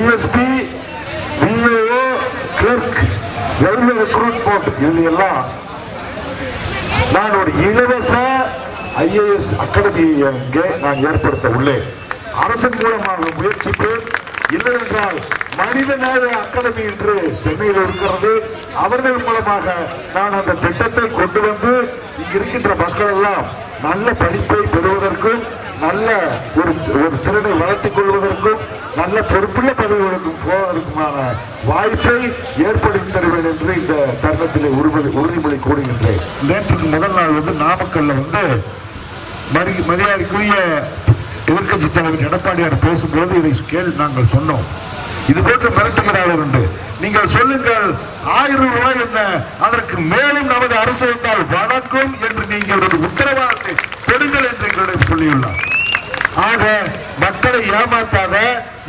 DSP PAO clerk railway recruitment இது எல்லாம் நான் ஒரு இலவச ஐஏஎஸ் அகாடமியை இங்கே நான் ஏற்படுத்த உள்ளேன். அரசின் மூலமாக முயற்சிப்பேன். இல்லை என்றால் மனிதநேய அகாடமி என்று சென்னையில் இருக்கிறது. அவர்கள் மூலமாக நான் அந்த திட்டத்தை கொண்டு வந்து இங்க இருக்கின்ற மக்கள் எல்லாம் நல்ல படிப்பை பெறுவதற்கும் நல்ல ஒரு ஒரு திறனை வளர்த்துக் கொள்வதற்கும் நல்ல பொறுப்புள்ள பதவிகளுக்கும் போவதற்குமான வாய்ப்பை ஏற்படுத்தி தருவேன் என்று இந்த தருணத்தில் உறுதி உறுதிமொழி கூறுகின்றேன். நேற்றுக்கு முதல் நாள் வந்து நாமக்கல்ல வந்து மரி மரியாதைக்குரிய எதிர்க்கட்சி தலைவர் எடப்பாடியார் பேசும்போது இதை கேள் நாங்கள் சொன்னோம். இது போன்று மிரட்டுகிறார்கள் உண்டு. நீங்கள் சொல்லுங்கள் ஆயிரம் ரூபாய் என்ன? அதற்கு மேலும் நமது அரசு வந்தால் வழங்கும் என்று நீங்கள் ஒரு உத்தரவாதத்தை கொடுங்கள் என்று எங்களிடம் சொல்லியுள்ளார். ஆக மக்களை ஏமாத்தாத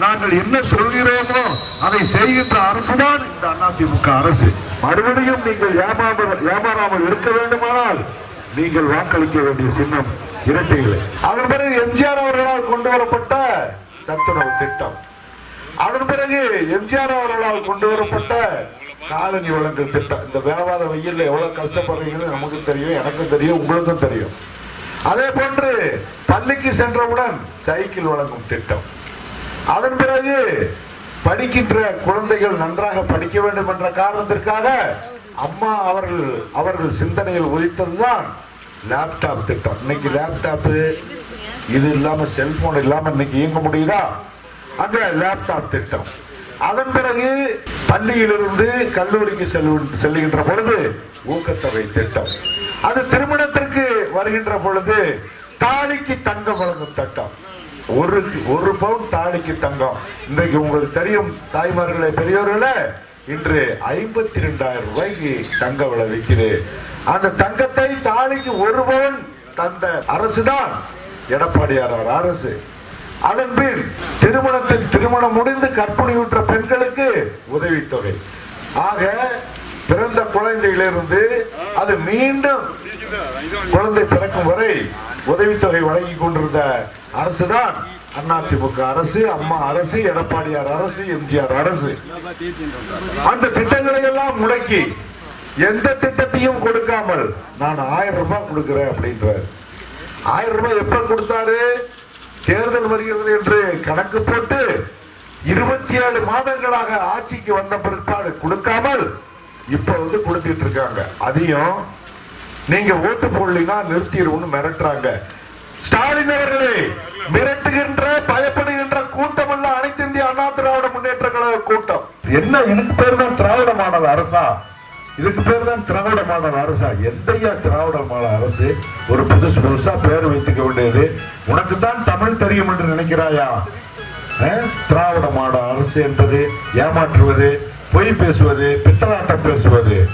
நாங்கள் என்ன சொல்கிறோமோ அதை செய்கின்ற அரசுதான் இந்த அதிமுக அரசு. மறுபடியும் நீங்கள் ஏமாறாமல் இருக்க வேண்டுமானால் நீங்கள் வாக்களிக்க வேண்டிய சின்னம் இரட்டை அதன் பிறகு எம்ஜிஆர் அவர்களால் கொண்டு வரப்பட்ட சத்துணவு திட்டம். அதன் பிறகு எம்ஜிஆர் அவர்களால் கொண்டு வரப்பட்ட காலனி வழங்கல் திட்டம். இந்த வேவாத வெயில்ல எவ்வளவு கஷ்டப்படுறீங்கன்னு நமக்கு தெரியும் எனக்கும் தெரியும் உங்களுக்கும் தெரியும். அதே போன்று பள்ளிக்கு சென்றவுடன் சைக்கிள் வழங்கும் திட்டம். அதன் பிறகு படிக்கின்ற குழந்தைகள் நன்றாக படிக்க வேண்டும் என்ற காரணத்திற்காக அம்மா அவர்கள் அவர்கள் சிந்தனையில் உதித்ததுதான் லேப்டாப் திட்டம். இன்னைக்கு லேப்டாப் இது இல்லாம செல்போன் இல்லாம இன்னைக்கு இயங்க முடியுதா? அந்த லேப்டாப் திட்டம். அதன் பிறகு பள்ளியிலிருந்து கல்லூரிக்கு செல்லு- செல்லுகின்ற பொழுது ஊக்கத்தொகை திட்டம். அது திருமணத்தை வருகின்ற பொழுது தாலிக்கு தங்கம் வழங்கும் சட்டம் ஒரு ஒரு பவுன் தாலிக்கு தங்கம். இன்றைக்கு உங்களுக்கு தெரியும் தாய்மார்களே பெரியவர்களே இன்று ஐம்பத்தி ரெண்டாயிரம் ரூபாய்க்கு தங்க விலை விற்கிறது அந்த தங்கத்தை தாலிக்கு ஒரு பவுன் தந்த அரசுதான் எடப்பாடியார் அரசு. அதன் பின் திருமணத்தின் திருமணம் முடிந்து கற்பனையுற்ற பெண்களுக்கு உதவித்தொகை. ஆக பிறந்த குழந்தையிலிருந்து அது மீண்டும் குழந்தை பிறக்கும் வரை உதவித்தொகை வழங்கி கொண்டிருந்த அரசுதான். அதிமுக அரசு அம்மா அரசு எடப்பாடியார் அரசு எம்ஜிஆர் அரசு. அந்த திட்டங்களை எல்லாம் முடக்கி எந்த திட்டத்தையும் கொடுக்காமல் நான் ஆயிரம் ரூபாய் கொடுக்கிறேன் அப்படின்றார். ஆயிரம் ரூபாய் எப்ப கொடுத்தாரு? தேர்தல் வருகிறது என்று கணக்கு போட்டு இருபத்தி ஏழு மாதங்களாக ஆட்சிக்கு வந்த பிற்பாடு கொடுக்காமல் இப்ப வந்து கொடுத்துட்டு இருக்காங்க. அதையும் நீங்க ஓட்டு போடலீங்கன்னா நிறுத்திடுவோம்னு மிரட்டுறாங்க. ஸ்டாலின் அவர்களே மிரட்டுகின்ற பயப்படுகின்ற கூட்டம் அல்ல அனைத்து இந்திய அண்ணா திராவிட முன்னேற்ற கழக கூட்டம். என்ன இதுக்கு பேர் தான் திராவிட மாடல் அரசா? இதுக்கு பேர் தான் திராவிட மாடல் அரசா? எந்தையா திராவிட மாடல் அரசு? ஒரு புதுசு புதுசா பேர் வைத்துக்க வேண்டியது உனக்கு தான் தமிழ் தெரியும் என்று நினைக்கிறாயா? திராவிட மாடல் அரசு என்பது ஏமாற்றுவது பொய் பேசுவது பித்தலாட்டம் பேசுவது.